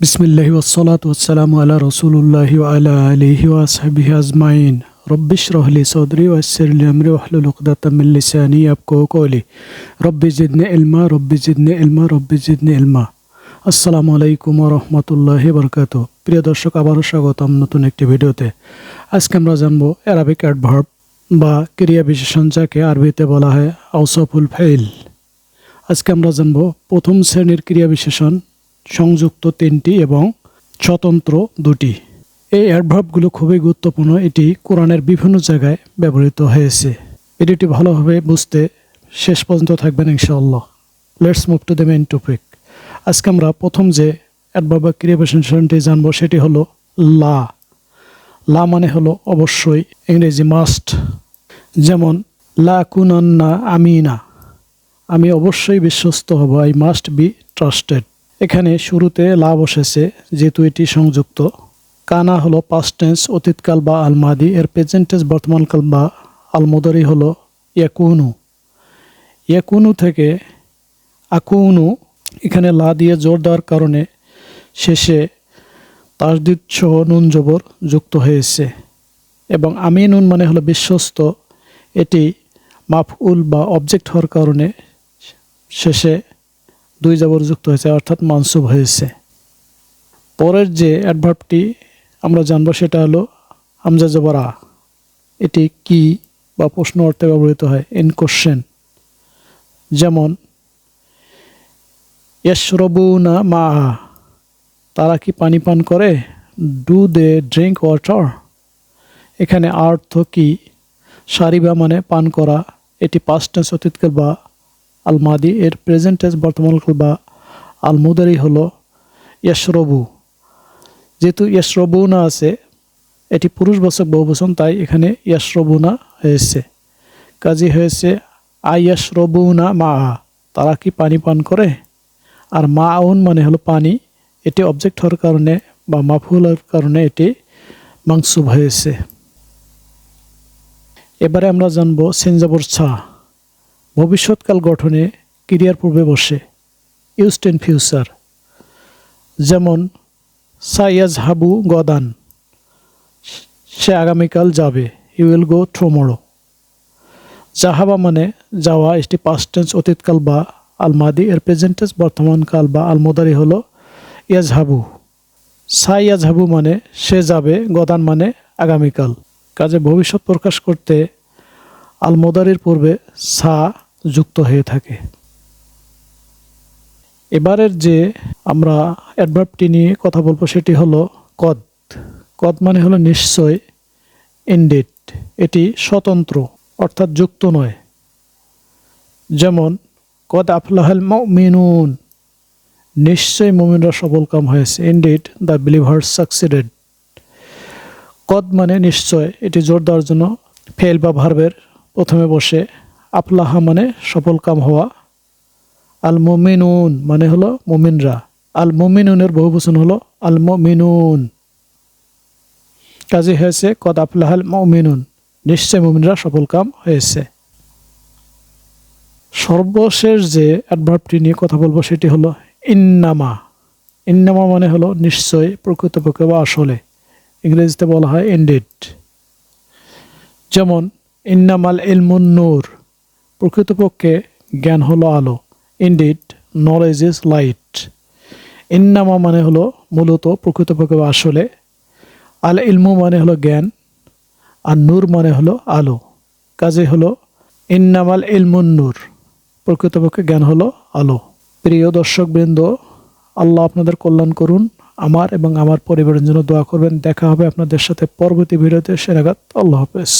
বিসমিল্লাহি ওসলাত ওসালাম আল্লাহ আলা আলিহি ওয়াসহাবিহি আজমাইন। রব্বিশ রহলি সদরি ওয়াসিরলি আমরি ওয়াহলুল উকদাতাম মিন লিসানি ইয়াফকাহু কওলি। রব্বি জিদনি ইলমা রব্বি জিদনি ইলমা রব্বি জিদনি ইলমা আসসালামু আলাইকুম ওয়া রাহমাতুল্লাহি ওয়া বারাকাতুহু। প্রিয় দর্শক, আবারও স্বাগতম নতুন একটি ভিডিওতে। আজকে আমরা জানব অ্যারাবিক অ্যাডভার্ব বা ক্রিয়া বিশেষণ যাকে আরবিতে বলা হয় আউসাফুল ফাইল। আজকে আমরা জানব প্রথম শ্রেণির ক্রিয়া বিশেষণ সংযুক্ত তিনটি এবং স্বতন্ত্র দুটি। এই অ্যাডভার্বগুলো খুবই গুরুত্বপূর্ণ। এটি কোরআনের বিভিন্ন জায়গায় ব্যবহৃত হয়েছে। ভিডিওটি ভালোভাবে বুঝতে শেষ পর্যন্ত থাকবেন ইনশাআল্লাহ। Let's move to the main topic আজকে আমরা প্রথম যে অ্যাডভার্ব বা ক্রিয়া বিশেষণটি জানব সেটি হলো লা। লা মানে হলো অবশ্যই ইংরেজি মাস্ট যেমন, লা কুনান্না আমিনা। আমি অবশ্যই বিশ্বস্ত হব। আই মাস্ট বি ট্রাস্টেড এখানে শুরুতে লা বসেছে যেহেতু এটি সংযুক্ত। কানা হলো পাস্ট টেন্স অতীতকাল বা আলমাদি, এর প্রেজেন্ট বর্তমানকাল বা আলমদারি হলো ইয়াকুনু। ইয়াকুনু থেকে আকুনু, এখানে লা দিয়ে জোর দেওয়ার কারণে শেষে তাসদিদ সহ নুন জবর যুক্ত হয়েছে। এবং আমি নুন মানে হলো বিশ্বস্ত। এটি মাফউল বা অবজেক্ট হওয়ার কারণে শেষে দুই জবর যুক্ত হয়েছে, অর্থাৎ মানসুব হয়েছে। পরের যে অ্যাডভার্বটি আমরা জানব সেটা হলো হামজা জবর। এটি কি বা প্রশ্ন অর্থে ব্যবহৃত হয়? ইন কোশ্চেন যেমন না মা তারা কি পানি পান করে? ডু দে ড্রিঙ্ক ওয়াটার এখানে অর্থ কি? সারিবা মানে পান করা। এটি পাস্ট টেন্স অতীতকাল বা আলমাদি এর প্রেজেন্ট টেন্স বর্তমানকাল বা আলমুদারি হলো ইয়াসরবু যেহেতু ইয়াসরবুনা আছে, এটি পুরুষবাচক বহুবচন, তাই এখানে ইয়াসরবুনা হয়েছে। কাজী হয়েছে আয়াসরবুনা মা তারা কি পানি পান করে? আর মা আউন মানে হলো পানি। এটি অবজেক্ট হওয়ার কারণে বা মাফুলের কারণে এটি মাংসুব হয়েছে। এবারে আমরা জানব সেনজাবর ছা। ভবিষ্যৎকাল গঠনে ক্রিয়ার পূর্বে বসে ইউস্ট ইন ফিউচার, যেমন সাইয়াজ হাবু গদান, সে আগামীকাল যাবে ইউ উইল গো ট্রোমোরো জাহাবা মানে যাওয়া এটি পাস্ট টেন্স অতীতকাল বা আলমাদি, এর প্রেজেন্টেন্স বর্তমানকাল বা আলমোদারি হলো ইয়াজহাবু সাই ইয়াজহাবু মানে সে যাবে, গদান মানে আগামীকাল। কাজে ভবিষ্যৎ প্রকাশ করতে আলমোদারির পূর্বে সা যুক্ত হয়ে থাকে। এবারের যে আমরা অ্যাডভার্বটি নিয়ে কথা বলব সেটি হলো কদ। কদ মানে হলো নিশ্চয় ইন্ডিট এটি স্বতন্ত্র, অর্থাৎ যুক্ত নয়। যেমন, কদ আফলাহাল মিনুন নিশ্চয় মুমিনরা সফল কাম হয়েছে ইন্ডিড দ্য বিলিভার সাকসিডেড কদ মানে নিশ্চয়, এটি জোর দেওয়ার জন্য ফেল বা ভার্বের প্রথমে বসে। আফলাহা মানে সফল কাম হওয়া। আল মমিনুন মানে হলো মুমিনরা। আল মমিনুনের বহুবচন হলো আল মমিনুন কাজে হয়েছে, কদ আফলাহাল মমিনুন নিশ্চয় মুমিনরা সফল কাম হয়েছে। সর্বশেষ যে অ্যাডভার্বটি নিয়ে কথা বলব সেটি হলো ইন্নামা। ইন্নামা মানে হলো নিশ্চয়, প্রকৃতপক্ষে বা আসলে। ইংরেজিতে বলা হয় ইন্ডিড যেমন, ইন্নামাল ইলমুন নূর। প্রকৃতপক্ষে জ্ঞান হলো আলো ইন্ডিড নলেজ ইজ লাইট ইন্নামা মানে হলো মূলত প্রকৃতপক্ষে আসলে আল ইলমু মানে হলো জ্ঞান আর নূর মানে হলো আলো। কাজে হলো ইন্নামাল ইলমুন নূর, প্রকৃতপক্ষে জ্ঞান হলো আলো। প্রিয় দর্শকবৃন্দ, আল্লাহ আপনাদের কল্যাণ করুন, আমার এবং আমার পরিবারের জন্য দোয়া করবেন। দেখা হবে আপনাদের সাথে পরবর্তী ভিডিওতে। সেরাগাত, আল্লাহ হাফেজ।